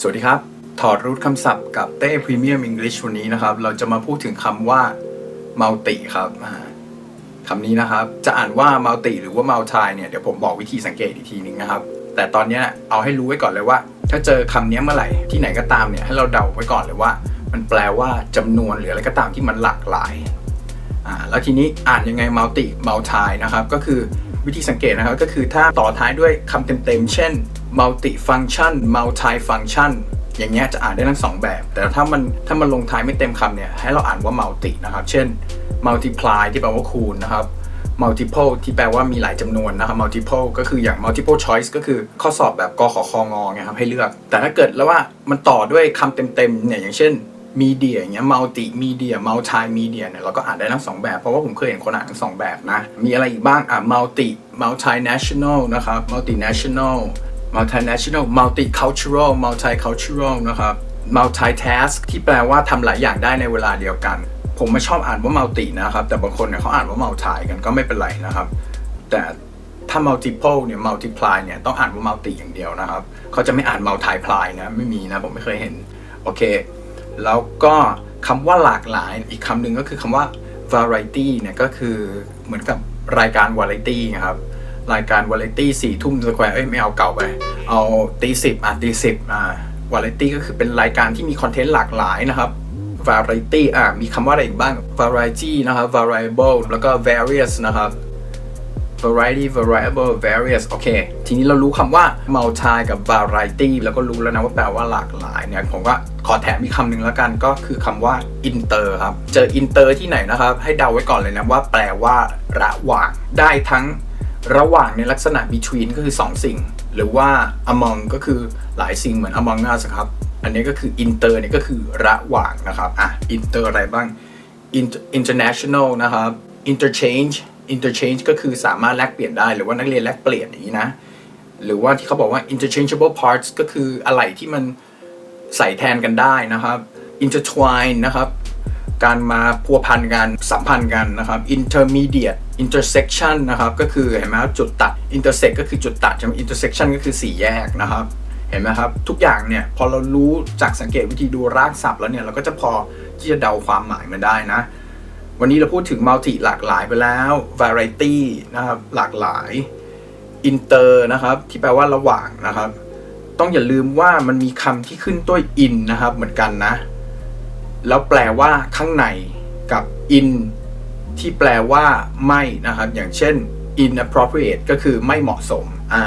สวัสดีครับ ถอดรูทคำศัพท์กับเต้พรีเมียมอังกฤษวันนี้นะครับ เราจะมาพูดถึงคำว่า multi ครับคำนี้นะครับ จะอ่านว่า multi หรือว่า multi เนี่ยเดี๋ยวผมบอกวิธีสังเกตอีกทีหนึงนะครับ แต่ตอนนี้เอาให้รู้ไว้ก่อนเลยว่า ถ้าเจอคำนี้เมื่อไหร่ที่ไหนก็ตามเนี่ยให้เราเดาไว้ก่อนเลยว่า มันแปลว่าจำนวนหรืออะไรก็ตามที่มันหลากหลายอ่าแล้วทีนี้อ่านยังไง multi multi นะครับก็คือ วิธีสังเกตนะครับก็คือถ้าต่อท้ายด้วยคำเต็มๆ เช่น multi function multi function อย่างเงี้ยจะอ่านได้ทั้งสองแบบ แต่ถ้ามันถ้ามันลงท้ายไม่เต็มคำเนี่ยให้เราอ่านว่า multi นะครับ เช่น multiply ที่แปลว่าคูณนะครับ multiple ที่แปลว่ามีหลายจำนวนนะครับ multiple ก็คืออย่าง multiple choice ก็คือข้อสอบแบบกขคองไงครับให้เลือก แต่ถ้าเกิดแล้วว่ามันต่อด้วยคำเต็มๆเนี่ยอย่างเช่น มีเดียอย่างเงี้ยมัลติมีเดียมัลติมีเดียเนี่ยเราก็อ่านได้ทั้งสองแบบ เพราะว่าผมเคยเห็นคนอ่านทั้งสองแบบนะ มีอะไรอีกบ้างอะมัลติมัลติเนชั่นแนลนะครับมัลติเนชั่นแนลมัลติเนชั่นแนลมัลติคัลเจอรัลมัลติคัลเจอรัลนะครับมัลติทัสที่แปลว่าทำหลายอย่างได้ในเวลาเดียวกัน ผมไม่ชอบอ่านว่ามัลตินะครับ แต่บางคนเนี่ยเขาอ่านว่ามัลติกันก็ไม่เป็นไรนะครับ แต่ถ้า multiple เนี่ย multiply เนี่ย ต้องอ่านว่า multi อย่างเดียวนะครับ เขาจะไม่อ่าน multiply นะ ไม่มีนะ ผมไม่เคยเห็น โอเค แล้วก็คำว่าหลากหลายอีกคำหนึ่งก็คือคำว่า variety เนี่ยก็คือเหมือนกับรายการ variety นะครับรายการ variety สี่ทุ่มสแควร์เอ้ยไม่เอาเก่าไป เอาตีสิบอะตีสิบอ่า variety ก็คือเป็นรายการที่มีคอนเทนต์หลากหลายนะครับ variety อะมีคำว่าอะไรอีกบ้าง variety นะครับ variable แล้วก็ various นะครับ variety variable various โอเค ทีนี้เรารู้คำว่า multi กับ variety แล้วก็รู้แล้วนะว่าแปลว่าหลากหลายเนี่ย ผมก็ขอแถมอีกคำหนึ่งแล้วกันก็คือคำว่า inter ครับ เจอ inter ที่ไหนนะครับ ให้เดาไว้ก่อนเลยนะว่าแปลว่าระหว่าง ได้ทั้งระหว่างในลักษณะ between ก็คือ 2 สิ่ง หรือว่า among ก็คือหลายสิ่งเหมือน among us ครับ อันนี้ก็คือ inter เนี่ยก็คือระหว่างนะครับ อะ inter อะไรบ้าง Inter- international นะครับ interchange interchange ก็คือสามารถแลกเปลี่ยนได้หรือว่านักเรียนแลกเปลี่ยนอย่างนี้นะ หรือว่าที่เขาบอกว่า interchangeable parts ก็คืออะไรที่มันใส่แทนกันได้นะครับ intertwine นะครับการมาพัวพันกันสัมพันธ์กันนะครับ intermediate intersection นะครับก็คือเห็นไหมครับจุดตัด intersect ก็คือจุดตัดใช่ไหม intersection ก็คือสี่แยกนะครับ เห็นไหมครับ ทุกอย่างเนี่ยพอเรารู้จากสังเกตวิธีดูรากศัพท์แล้วเนี่ยเราก็จะพอที่จะเดาความหมายมันได้นะ วันนี้เราพูดถึง multi หลากหลายไปแล้ว variety นะครับหลากหลาย inter นะครับที่แปลว่าระหว่างนะครับ ต้องอย่าลืมว่ามันมีคำที่ขึ้นต้วย in นะครับเหมือนกันนะ แล้วแปลว่าข้างในกับ in ที่แปลว่าไม่นะครับ อย่างเช่น inappropriate ก็คือไม่เหมาะสมอ่า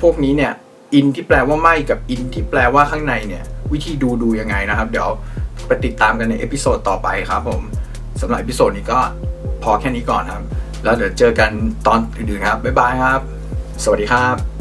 พวกนี้เนี่ย in ที่แปลว่าไม่กับ in ที่แปลว่าข้างในเนี่ย วิธีดูดูยังไงนะครับ เดี๋ยว ไปติดตามกันในเอพิโซดต่อไปครับผมสำหรับเอพิโซดนี้ก็พอแค่นี้ก่อนครับ แล้วเดี๋ยวเจอกันตอนอื่นๆครับ บ๊ายบายครับ สวัสดีครับ